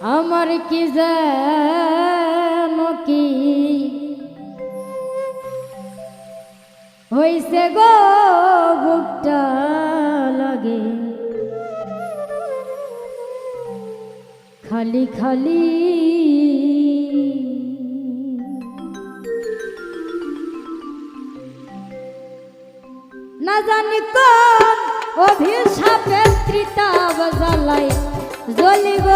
আমার কি যেন কি? হইছে গো বুকটা লাগে। খালি খালি। না জানি কোন অভিশাপে ত্রিতাব জ্বালাই জ্বলিব।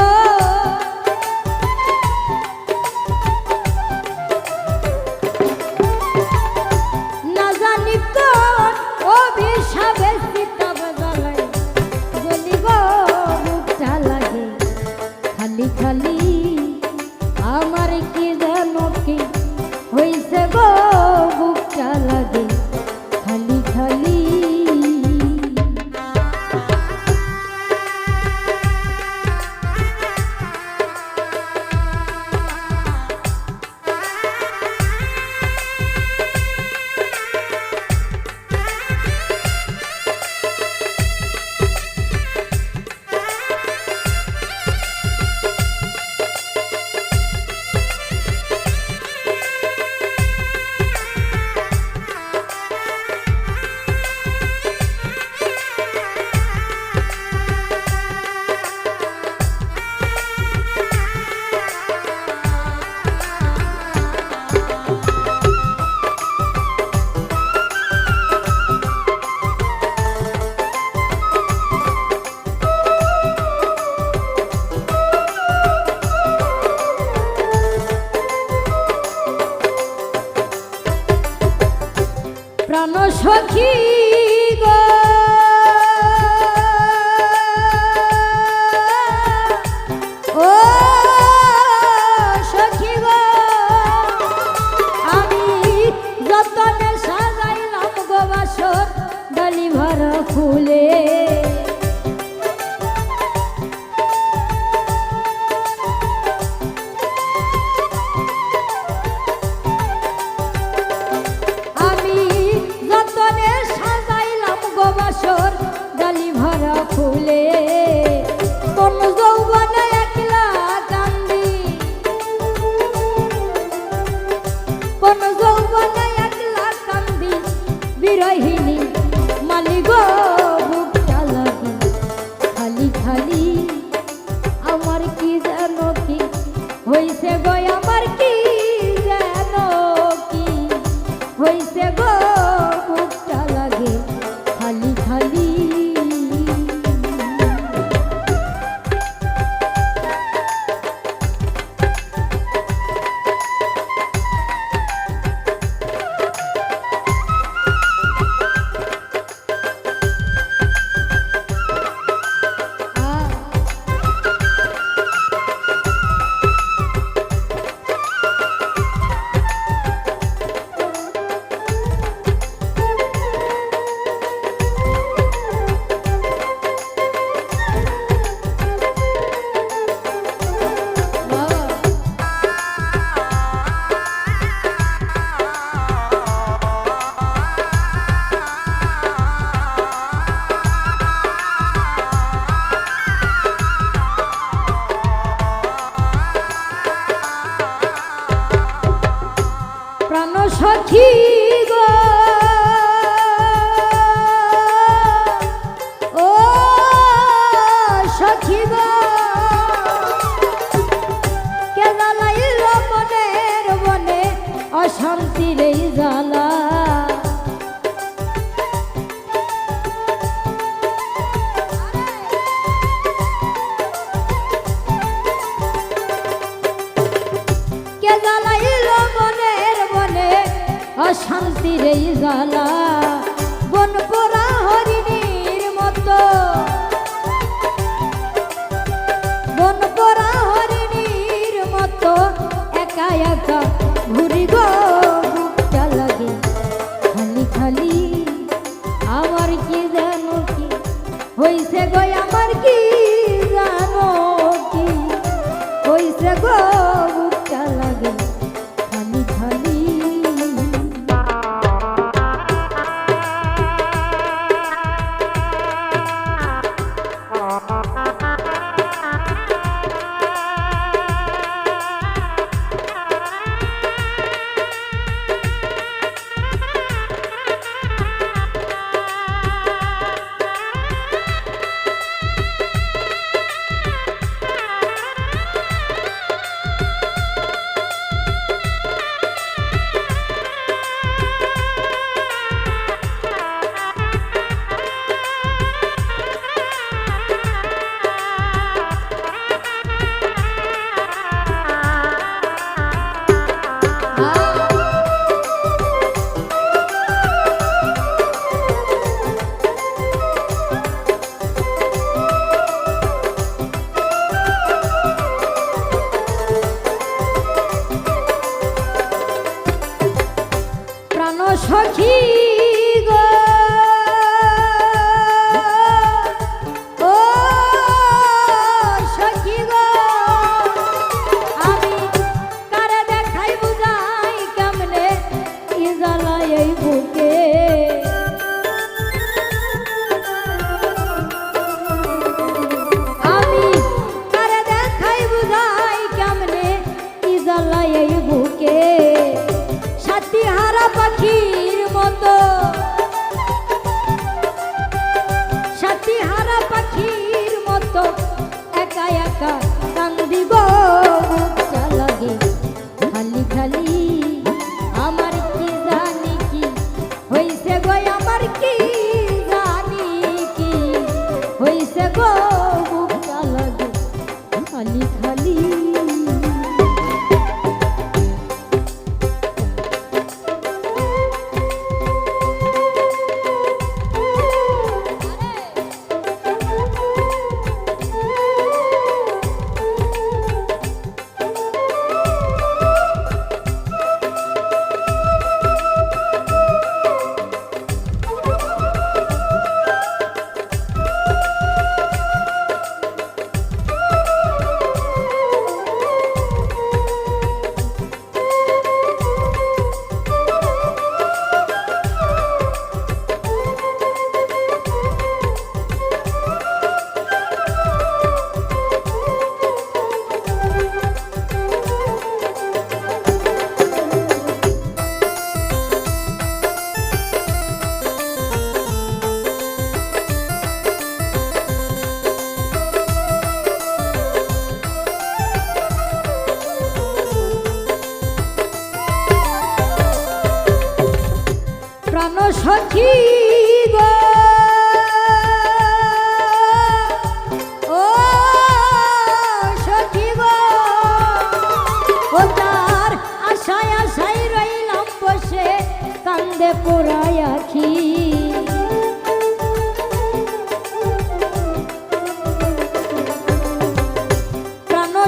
সখী গো। ও সখী গো আমি যতনে সাজাইলাম গো বাসর ডালি ভরা ফুলে। হইছে সখী গো। ও সখী অশান্তির এই জ্বালা বন পোড়া হরিণীর মতো। পোড়া হরিণীর মতো। একা একা ঘুরি গো, বুকটা গো আমার কি জানো কি? হইছে গো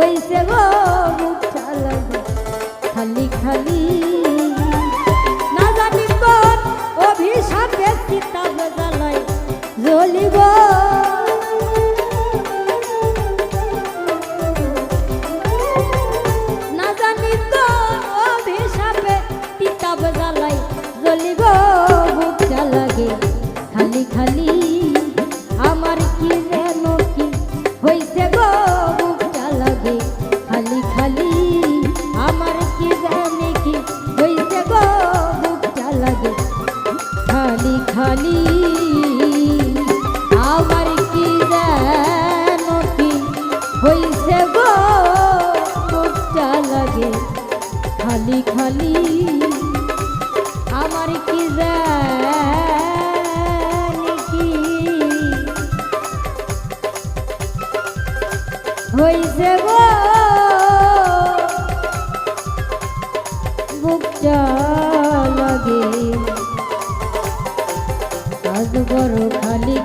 হয়েছে গো খালি খালি খালি খালি, আমার কি যেন কি হইছে গো? লাগে খালি খালি, আমার কি যেন কি হইছে গো?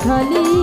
খালি